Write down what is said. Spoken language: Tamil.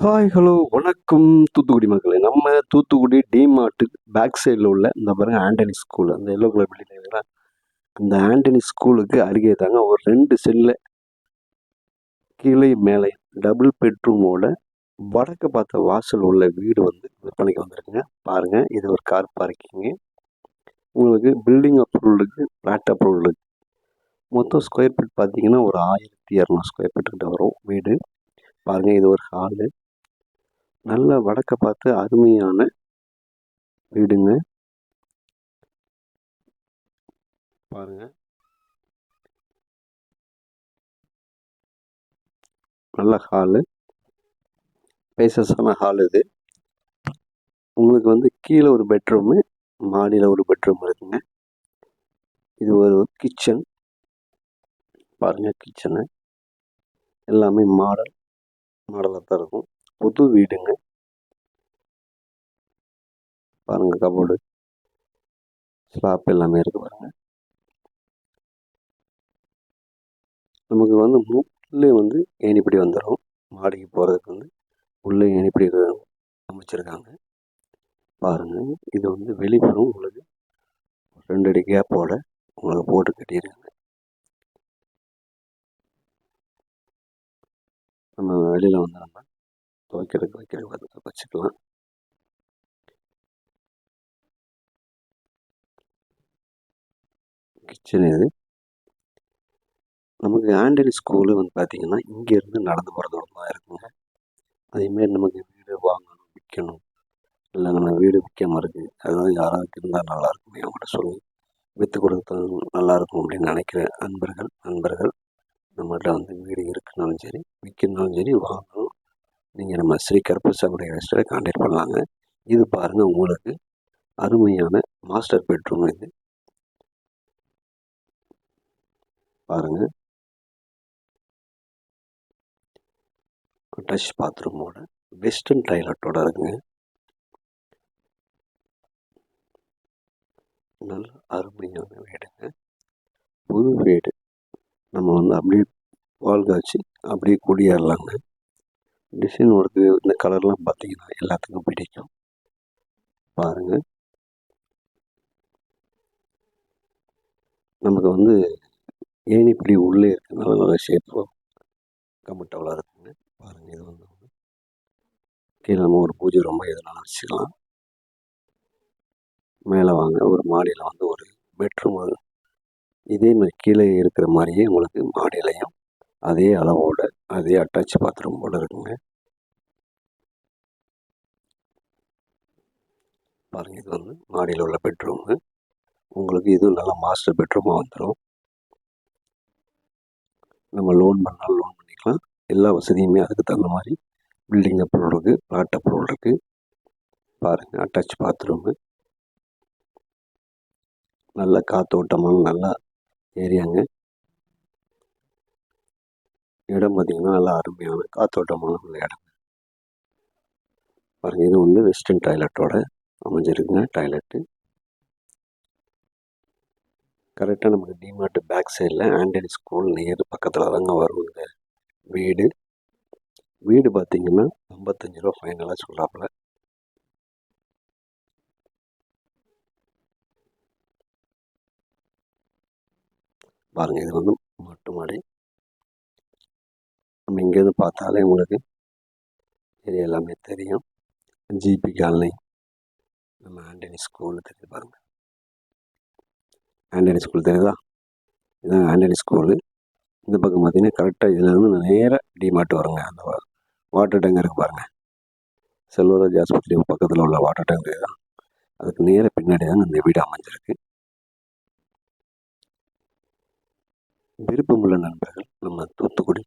ஹாய் ஹலோ வணக்கம் தூத்துக்குடி மக்களே. நம்ம தூத்துக்குடி டிமார்ட்டு பேக் சைடில் உள்ள இந்த பாருங்க ஆண்டனி ஸ்கூல் அந்த எல்லோ கலர் பில்டிங் அந்த ஆண்டனி ஸ்கூலுக்கு அருகே தாங்க ஒரு ரெண்டு செல்ல கீழே மேலே டபுள் பெட்ரூமோட வடக்கு பார்த்த வாசல் உள்ள வீடு வந்து விற்பனைக்கு வந்திருக்குங்க. பாருங்க இது ஒரு கார் பார்க்கிங்கு உங்களுக்கு பில்டிங் அப்ரூவலுக்கு இருக்குது ஃப்ளாட் அப்ரூவல் இருக்குது மொத்தம் ஸ்கொயர் ஃபீட் பார்த்தீங்கன்னா ஒரு ஆயிரத்தி இரநூறு ஸ்கொயர் ஃபீட் கிட்ட வரும் வீடு. பாருங்க இது ஒரு ஹாலு நல்ல வடக்க பார்த்து அருமையான வீடுங்க. பாருங்க. நல்ல ஹாலு. பேசஸான ஹால் இது. உங்களுக்கு வந்து கீழே ஒரு பெட்ரூமு மாடியில் ஒரு பெட்ரூம் இருக்குங்க. இது ஒரு கிச்சன். பாருங்க கிச்சனு. எல்லாமே மாடல் மாடலாக தான் இருக்கும். புது வீடுங்க பாருங்க கபோர்டு. ஸ்லாப் எல்லாமே இருக்கு பாருங்க நமக்கு வந்து உள்ளே வந்து ஏணிப்படி வந்துடும். மாடிக்கு போகிறதுக்கு வந்து உள்ளே ஏணிப்படி அமைச்சிருக்காங்க. பாருங்க இது வந்து வெளிப்புறம் உங்களுக்கு ரெண்டு அடி கேப்போட உங்களுக்கு போட்டு கட்டியிருக்காங்க. நம்ம வெளியில் வந்தோம்னா துவைக்கிறதுக்கு வைக்கிறதுக்கு வச்சுக்கலாம். கிச்சன். இது நமக்கு ஆண்டனி ஸ்கூலு வந்து பார்த்திங்கன்னா இங்கேருந்து நடந்து போகிற தூரம் தான் இருக்குங்க. அதேமாரி நமக்கு வீடு வாங்கணும் விற்கணும் இல்லை நம்ம வீடு விற்காமல் இருக்குது அதெல்லாம் யாராவது இருந்தால் நல்லாயிருக்கும் அவங்கள்ட்ட சொல்லி விற்று கொடுத்தா நல்லாயிருக்கும் அப்படின்னு நினைக்கிற அன்பர்கள் நண்பர்கள் நம்மகிட்ட வந்து வீடு இருக்குனாலும் சரி விற்கணும் சரி வாங்கணும். நீங்கள் நம்ம ஸ்ரீ கருப்பசாமி ரெஸ்டாரண்ட் கான்டாக்ட் பண்ணலாங்க. இது பாருங்கள் உங்களுக்கு அருமையான மாஸ்டர் பெட்ரூம் இது. பாருங்கள் டச் பாத்ரூமோட வெஸ்டர்ன் டாய்லெட்டோட இருக்குங்க. நல்ல அருமையான வீடுங்க. புது வீடு. நம்ம வந்து அப்படியே வாழ்காய்ச்சி அப்படியே குடியேறலாங்க. டிசைன் ஒர்க்கு இந்த கலர்லாம் பார்த்தீங்கன்னா எல்லாத்துக்கும் பிடிக்கும். பாருங்கள் நமக்கு வந்து ஏணிப்படி உள்ளே இருக்கிறதுனால நல்ல ஷேப்பாக கம்ஃபர்டபுளாக இருக்குங்க. பாருங்கள் இது வந்து கீழே நம்ம ஒரு பூஜை ரொம்ப எதனால வச்சுக்கலாம். மேலே வாங்க ஒரு மாடியில் வந்து ஒரு பெட்ரூம் இதே மாதிரி கீழே இருக்கிற மாதிரியே உங்களுக்கு மாடியிலையும் அதே அளவோட அதே அட்டாச் பாத்ரூம் போல இருக்குங்க. பாருங்கள் இது வந்து மாடியில் உள்ள பெட்ரூமு உங்களுக்கு இது நல்லா மாஸ்டர் பெட்ரூமாக வந்துடும் நம்ம லோன் பண்ணாலும் லோன் பண்ணிக்கலாம். எல்லா வசதியுமே அதுக்கு தகுந்த மாதிரி பில்டிங் அப்ரூவல் இருக்குது பிளாட் அப்ரூவல் இருக்குது பாருங்கள் அட்டாச் பாத்ரூமு நல்ல காத்தோட்டமான நல்லா ஏரியாங்க இடம் பார்த்திங்கன்னா நல்லா அருமையான காத்தோட்டமான உள்ள இடம். பாருங்கள் இது வந்து வெஸ்டர்ன் டாய்லெட்டோட அமைஞ்சிருக்குங்க டாய்லெட்டு கரெக்டாக நமக்கு டிமார்ட் பேக் சைடில் ஆண்டனி ஸ்கூல் நியர் பக்கத்தில் தாங்க வரும் இந்த வீடு. வீடு பார்த்திங்கன்னா ஐம்பத்தஞ்சு ரூபா ஃபைனலாக சொல்லாப்புல பாருங்கள் இது வந்து எங்கேருந்து பார்த்தாலே உங்களுக்கு இது எல்லாமே தெரியும். GP colony. நம்ம ஆண்டனி ஸ்கூலு தெரியுது பாருங்கள் ஆண்டனி ஸ்கூல் தெரியுதா? இதுதான் ஆண்டனி ஸ்கூலு. இந்த பக்கம் பார்த்தீங்கன்னா கரெக்டாக இதில் இருந்து நேராக டிமார்ட் வருங்க. அந்த வாட்டர் டேங்க் இருக்குது பாருங்கள் செல்வராஜ் ஆஸ்பத்திரி பக்கத்தில் உள்ள வாட்டர் டேங்க் தான். அதுக்கு நேர பின்னாடி தான் இந்த வீடு அமைஞ்சிருக்கு. விருப்பமுள்ள நண்பர்கள் நம்ம தூத்துக்குடி